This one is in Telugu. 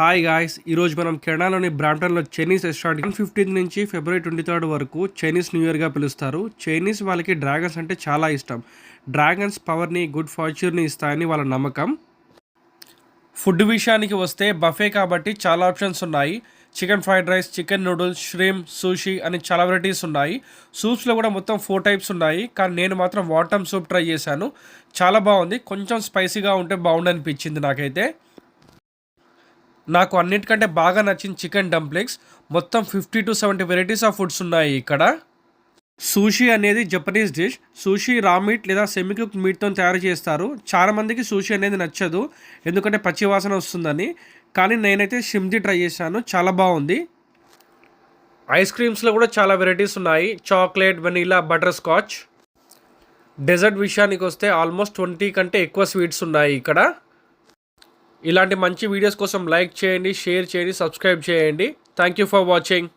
హాయ్ గాయ్స్ ఈరోజు మనం కెనడాలోని బ్రాంప్టన్లో చైనీస్ రెస్టారెంట్ వన్ ఫిఫ్టీన్త్ నుంచి ఫిబ్రవరి ట్వంటీ థర్డ్ వరకు చైనీస్ న్యూ ఇయర్గా పిలుస్తారు. చైనీస్ వాళ్ళకి డ్రాగన్స్ అంటే చాలా ఇష్టం. డ్రాగన్స్ పవర్ని గుడ్ ఫార్చ్యూర్ని ఇస్తాయని వాళ్ళ నమ్మకం. ఫుడ్ విషయానికి వస్తే బఫే కాబట్టి చాలా ఆప్షన్స్ ఉన్నాయి. Chicken fried rice chicken noodles shrimp sushi అని చాలా వెరైటీస్ ఉన్నాయి. సూప్స్లో కూడా మొత్తం ఫోర్ టైప్స్ ఉన్నాయి. కానీ నేను మాత్రం వాటమ్ సూప్ ట్రై చేశాను. చాలా బాగుంది. కొంచెం స్పైసీగా ఉంటే బాగుండనిపించింది నాకైతే. నాకు అన్నిటికంటే బాగా నచ్చిన చికెన్ డంప్లింగ్స్ మొత్తం fifty two seventy varieties of foods ఉన్నాయి ఇక్కడ. సూషీ అనేది Japanese dish sushi raw meat లేదా సెమీ కుక్ మీట్తో తయారు చేస్తారు. చాలామందికి సూషీ అనేది నచ్చదు. ఎందుకంటే పచ్చి వాసన వస్తుందని. కానీ నేనైతే షిమ్ది ట్రై చేశాను. చాలా బాగుంది. ఐస్ క్రీమ్స్లో కూడా చాలా వెరైటీస్ ఉన్నాయి. Chocolate vanilla butterscotch dessert విషయానికి వస్తే ఆల్మోస్ట్ ట్వంటీ కంటే ఎక్కువ స్వీట్స్ ఉన్నాయి ఇక్కడ. ఇలాంటి మంచి వీడియోస్ కోసం లైక్ చేయండి షేర్ చేయండి సబ్స్క్రైబ్ చేయండి. Thank you for watching